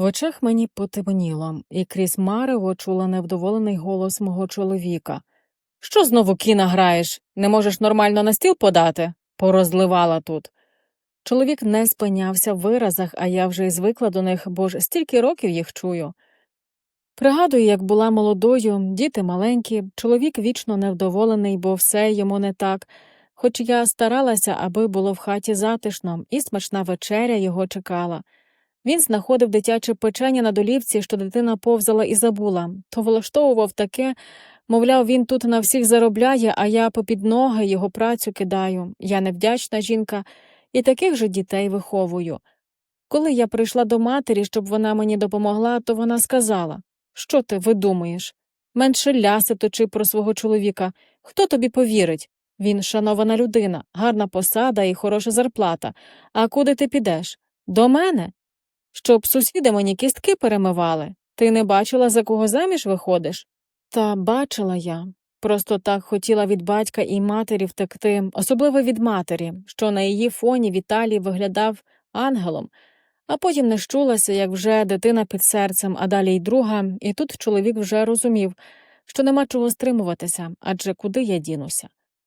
В очах мені потемніло, і крізь марево чула невдоволений голос мого чоловіка. Що знову кіна граєш? Не можеш нормально на стіл подати? Порозливала тут. Чоловік не спинявся в виразах, а я вже й звикла до них, бо ж стільки років їх чую. Пригадую, як була молодою, діти маленькі, чоловік вічно невдоволений, бо все йому не так, хоч я старалася, аби було в хаті затишно, і смачна вечеря його чекала. Він знаходив дитяче печення на долівці, що дитина повзала і забула, то влаштовував таке, мовляв, він тут на всіх заробляє, а я попід ноги його працю кидаю. Я невдячна жінка і таких же дітей виховую. Коли я прийшла до матері, щоб вона мені допомогла, то вона сказала Що ти видумуєш? Менше ляси точи про свого чоловіка. Хто тобі повірить? Він шанована людина, гарна посада і хороша зарплата. А куди ти підеш? До мене? Щоб сусіди мені кістки перемивали. Ти не бачила, за кого заміж виходиш? Та бачила я. Просто так хотіла від батька і матері втекти, особливо від матері, що на її фоні Віталій виглядав ангелом, а потім не щулася, як вже дитина під серцем, а далі й друга, і тут чоловік вже розумів, що нема чого стримуватися, адже куди я дінуся.